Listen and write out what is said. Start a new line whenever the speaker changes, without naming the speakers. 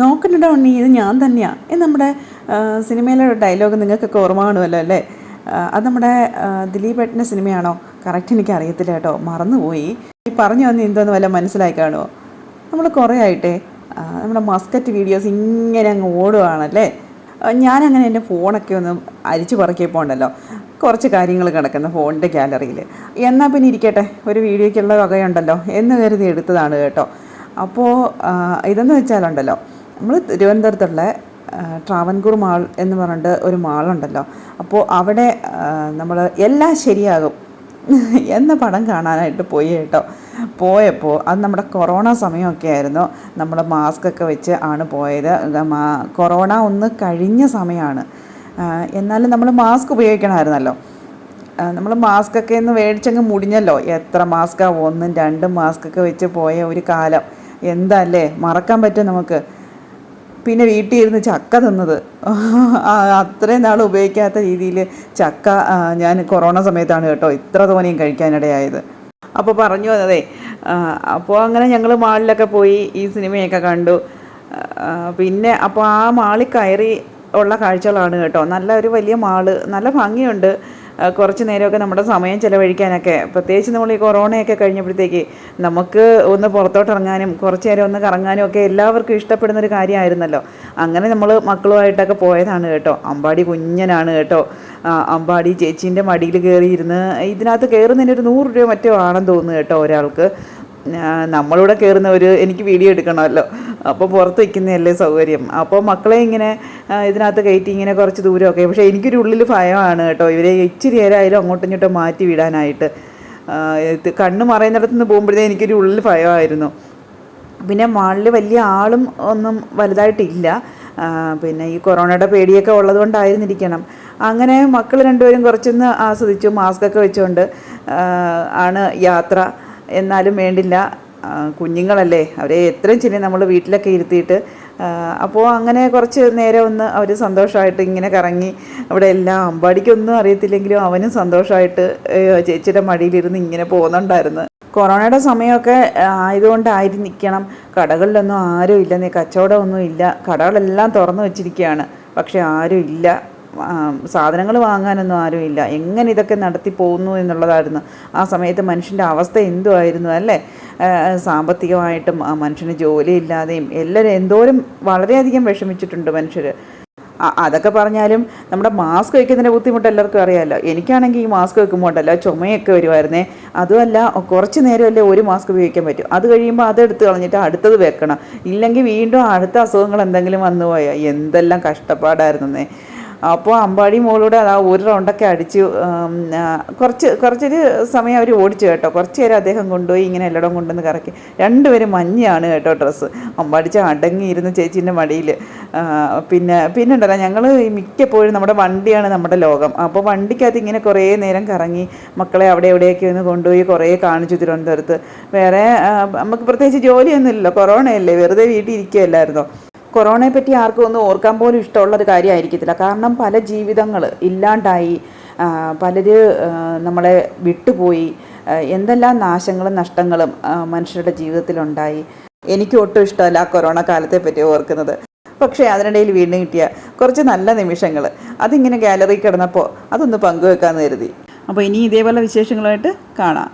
നോക്കണ്ടോ ഉണ്ണി ഇത് ഞാൻ തന്നെയാണ് ഇത് നമ്മുടെ സിനിമയിലെ ഡയലോഗ് നിങ്ങൾക്കൊക്കെ ഓർമ്മ കാണുമല്ലോ അല്ലേ? അത് നമ്മുടെ ദിലീപ് ഏട്ടന്റെ സിനിമയാണോ? കറക്റ്റ് എനിക്ക് അറിയത്തില്ല കേട്ടോ. മറന്നുപോയി. ഈ പറഞ്ഞു വന്ന് എന്തോന്ന് വല്ല മനസ്സിലായി കാണുമോ? നമ്മൾ കുറേ ആയിട്ടേ നമ്മുടെ മസ്കറ്റ് വീഡിയോസ് ഇങ്ങനെ അങ്ങ് ഓടുകയാണല്ലേ ഞാനങ്ങനെ എന്റെ ഫോണൊക്കെ ഒന്ന് അരിച്ചു പറക്കിയപ്പോൾ ഉണ്ടല്ലോ. കുറച്ച് കാര്യങ്ങൾ കിടക്കുന്ന ഫോണിന്റെ ഗാലറിയിൽ എന്നാൽ പിന്നെ ഇരിക്കട്ടെ. ഒരു വീഡിയോയ്ക്കുള്ള വകയുണ്ടല്ലോ. എന്ന് കരുതി എടുത്തതാണ് കേട്ടോ. അപ്പോൾ ഇതെന്ന് വെച്ചാലുണ്ടല്ലോ നമ്മൾ തിരുവനന്തപുരത്തുള്ള ട്രാവൻകൂർ മാൾ എന്ന് പറഞ്ഞിട്ട് ഒരു മാളുണ്ടല്ലോ. അപ്പോൾ അവിടെ നമ്മൾ എല്ലാം ശരിയാകും. എന്ന പടം കാണാനായിട്ട് പോയി കേട്ടോ. പോയപ്പോൾ അത് നമ്മുടെ കൊറോണ സമയമൊക്കെ ആയിരുന്നു. നമ്മൾ മാസ്ക് ഒക്കെ വെച്ച് ആണ് പോയത്. കൊറോണ ഒന്ന് കഴിഞ്ഞ സമയമാണ് എന്നാലും നമ്മൾ മാസ്ക് ഉപയോഗിക്കണമായിരുന്നല്ലോ. നമ്മൾ മാസ്ക് ഒക്കെ ഒന്ന് മേടിച്ചങ്ങ് മുടിഞ്ഞല്ലോ. എത്ര മാസ്കാ ഒന്നും രണ്ടും മാസ്ക് ഒക്കെ വെച്ച് പോയ ഒരു കാലം. എന്താ അല്ലേ? മറക്കാൻ പറ്റും നമുക്ക്? പിന്നെ വീട്ടിൽ ഇരുന്ന് ചക്ക തിന്നത്. അത്രയും നാൾ ഉപയോഗിക്കാത്ത രീതിയിൽ ചക്ക ഞാൻ കൊറോണ സമയത്താണ് കേട്ടോ ഇത്ര തോനെയും കഴിക്കാനിടയായത്. അപ്പോൾ പറഞ്ഞു വന്നതേ അപ്പോൾ അങ്ങനെ ഞങ്ങൾ മാളിലൊക്കെ പോയി ഈ സിനിമയൊക്കെ കണ്ടു. പിന്നെ അപ്പോൾ ആ മാളിൽ കയറി ഉള്ള കാഴ്ചകളാണ് കേട്ടോ. നല്ല ഒരു വലിയ മാൾ നല്ല ഭംഗിയുണ്ട്. കുറച്ച് നേരമൊക്കെ നമ്മുടെ സമയം ചിലവഴിക്കാനൊക്കെ. പ്രത്യേകിച്ച് നമ്മൾ ഈ കൊറോണയൊക്കെ കഴിഞ്ഞപ്പോഴത്തേക്ക് നമുക്ക് ഒന്ന് പുറത്തോട്ടിറങ്ങാനും കുറച്ച് നേരം ഒന്ന് കറങ്ങാനും ഒക്കെ എല്ലാവർക്കും ഇഷ്ടപ്പെടുന്ന ഒരു കാര്യമായിരുന്നല്ലോ. അങ്ങനെ നമ്മൾ മക്കളുമായിട്ടൊക്കെ പോയതാണ് കേട്ടോ. അമ്പാടി കുഞ്ഞനാണ് കേട്ടോ. അമ്പാടി ചേച്ചീന്റെ മടിയിൽ കയറിയിരുന്ന് ഇതിനകത്ത് കയറുന്നതിന് ഒരു നൂറ് രൂപ മറ്റോ ആണെന്ന് തോന്നുന്നു കേട്ടോ ഒരാൾക്ക്. നമ്മളിവിടെ കയറുന്നവർ എനിക്ക് വീഡിയോ എടുക്കണമല്ലോ. അപ്പോൾ പുറത്ത് വയ്ക്കുന്നതല്ലേ സൗകര്യം. അപ്പോൾ മക്കളെ ഇങ്ങനെ ഇതിനകത്ത് കയറ്റി ഇങ്ങനെ കുറച്ച് ദൂരമൊക്കെ. പക്ഷേ എനിക്കൊരു ഉള്ളിൽ ഭയമാണ് കേട്ടോ. ഇവരെ ഇച്ചിരി നേരമായാലും അങ്ങോട്ടും ഇങ്ങോട്ടും മാറ്റി വിടാനായിട്ട്. കണ്ണ് മറയുന്നിടത്തു നിന്ന് പോകുമ്പോഴത്തേ എനിക്കൊരു ഉള്ളിൽ ഭയമായിരുന്നു. പിന്നെ മാളിൽ വലിയ ആളും ഒന്നും വലുതായിട്ടില്ല. പിന്നെ ഈ കൊറോണയുടെ പേടിയൊക്കെ ഉള്ളതുകൊണ്ടായിരുന്നിരിക്കണം. അങ്ങനെ മക്കൾ രണ്ടുപേരും കുറച്ചൊന്ന് ആസ്വദിച്ചു മാസ്കൊക്കെ വെച്ചുകൊണ്ട് ആണ് യാത്ര. എന്നാലും വേണ്ടില്ല. കുഞ്ഞുങ്ങളല്ലേ? അവരെ എത്രയും ചെറിയ നമ്മൾ വീട്ടിലൊക്കെ ഇരുത്തിയിട്ട് അപ്പോൾ അങ്ങനെ കുറച്ച് നേരം ഒന്ന് അവർ സന്തോഷമായിട്ട് ഇങ്ങനെ കറങ്ങി അവിടെ എല്ലാം അമ്പാടിക്കൊന്നും അറിയത്തില്ലെങ്കിലും അവനും സന്തോഷമായിട്ട് ചേച്ചിയുടെ മടിയിലിരുന്ന് ഇങ്ങനെ പോകുന്നുണ്ടായിരുന്നു. കൊറോണയുടെ സമയമൊക്കെ ആയതുകൊണ്ടായിരിക്കണം കടകളിലൊന്നും ആരും ഇല്ല കച്ചവടമൊന്നും ഇല്ല. കടകളെല്ലാം തുറന്നു വെച്ചിരിക്കുകയാണ് പക്ഷേ ആരും ഇല്ല. സാധനങ്ങൾ വാങ്ങാനൊന്നും ആരുമില്ല എങ്ങനെ ഇതൊക്കെ നടത്തി പോകുന്നു എന്നുള്ളതായിരുന്നു. ആ സമയത്ത് മനുഷ്യന്റെ അവസ്ഥ എന്തുമായിരുന്നു അല്ലേ? സാമ്പത്തികമായിട്ടും മനുഷ്യന് ജോലിയില്ലാതെയും എല്ലാവരും എന്തോരം വളരെയധികം വിഷമിച്ചിട്ടുണ്ട് മനുഷ്യർ അതൊക്കെ പറഞ്ഞാലും നമ്മുടെ മാസ്ക് വയ്ക്കുന്നതിന്റെ ബുദ്ധിമുട്ട് എല്ലാവർക്കും അറിയാമല്ലോ. എനിക്കാണെങ്കിൽ ഈ മാസ്ക് വെക്കുമ്പോൾ ഉണ്ടല്ലോ ചുമയൊക്കെ വരുമായിരുന്നേ. അതുമല്ല കുറച്ച് നേരമല്ലേ ഒരു മാസ്ക് ഉപയോഗിക്കാൻ പറ്റും. അത് കഴിയുമ്പോൾ അതെടുത്ത് കളഞ്ഞിട്ട് അടുത്തത് വെക്കണം. ഇല്ലെങ്കിൽ വീണ്ടും അടുത്ത അസുഖങ്ങൾ എന്തെങ്കിലും വന്നു പോയാൽ എന്തെല്ലാം കഷ്ടപ്പാടായിരുന്നേ. അപ്പോൾ അമ്പാടി മോളൂടെ അതാ ഒരു റൗണ്ടൊക്കെ അടിച്ചു കുറച്ച് കുറച്ചൊരു സമയം അവർ ഓടിച്ചു കേട്ടോ. കുറച്ച് നേരം അദ്ദേഹം കൊണ്ടുപോയി ഇങ്ങനെ എല്ലായിടം കൊണ്ടുവന്ന് കറക്കി. രണ്ടുപേരും മഞ്ഞയാണ് കേട്ടോ ഡ്രസ്സ്. അമ്പാടിച്ച് അടങ്ങിയിരുന്ന് ചേച്ചീന്റെ മടിയിൽ. പിന്നെ പിന്നെ ഉണ്ടല്ലോ ഞങ്ങൾ മിക്കപ്പോഴും നമ്മുടെ വണ്ടിയാണ് നമ്മുടെ ലോകം. അപ്പോൾ വണ്ടിക്കകത്ത് ഇങ്ങനെ കുറേ നേരം കറങ്ങി മക്കളെ അവിടെ എവിടെയൊക്കെ ഒന്ന് കൊണ്ടുപോയി കുറേ കാണിച്ചു തിരുവനന്തപുരത്ത്. വേറെ നമുക്ക് പ്രത്യേകിച്ച് ജോലിയൊന്നുമില്ലല്ലോ കൊറോണയല്ലേ വെറുതെ വീട്ടിൽ ഇരിക്കുകയല്ലായിരുന്നോ? കൊറോണയെ പറ്റി ആർക്കും ഒന്നും ഓർക്കാൻ പോലും ഇഷ്ടമുള്ള ഒരു കാര്യമായിരിക്കത്തില്ല. കാരണം പല ജീവിതങ്ങൾ ഇല്ലാണ്ടായി പലര് നമ്മളെ വിട്ടുപോയി എന്തെല്ലാം നാശങ്ങളും നഷ്ടങ്ങളും മനുഷ്യരുടെ ജീവിതത്തിലുണ്ടായി. എനിക്ക് ഒട്ടും ഇഷ്ടമല്ല കൊറോണ കാലത്തെ പറ്റി ഓർക്കുന്നത്. പക്ഷേ അതിനിടയിൽ വീണ്ടും കിട്ടിയ കുറച്ച് നല്ല നിമിഷങ്ങൾ അതിങ്ങനെ ഗാലറി കിടന്നപ്പോൾ അതൊന്ന് പങ്കുവെക്കാമെന്ന് കരുതി. അപ്പോൾ ഇനി ഇതേപോലെ വിശേഷങ്ങളുമായിട്ട് കാണാം.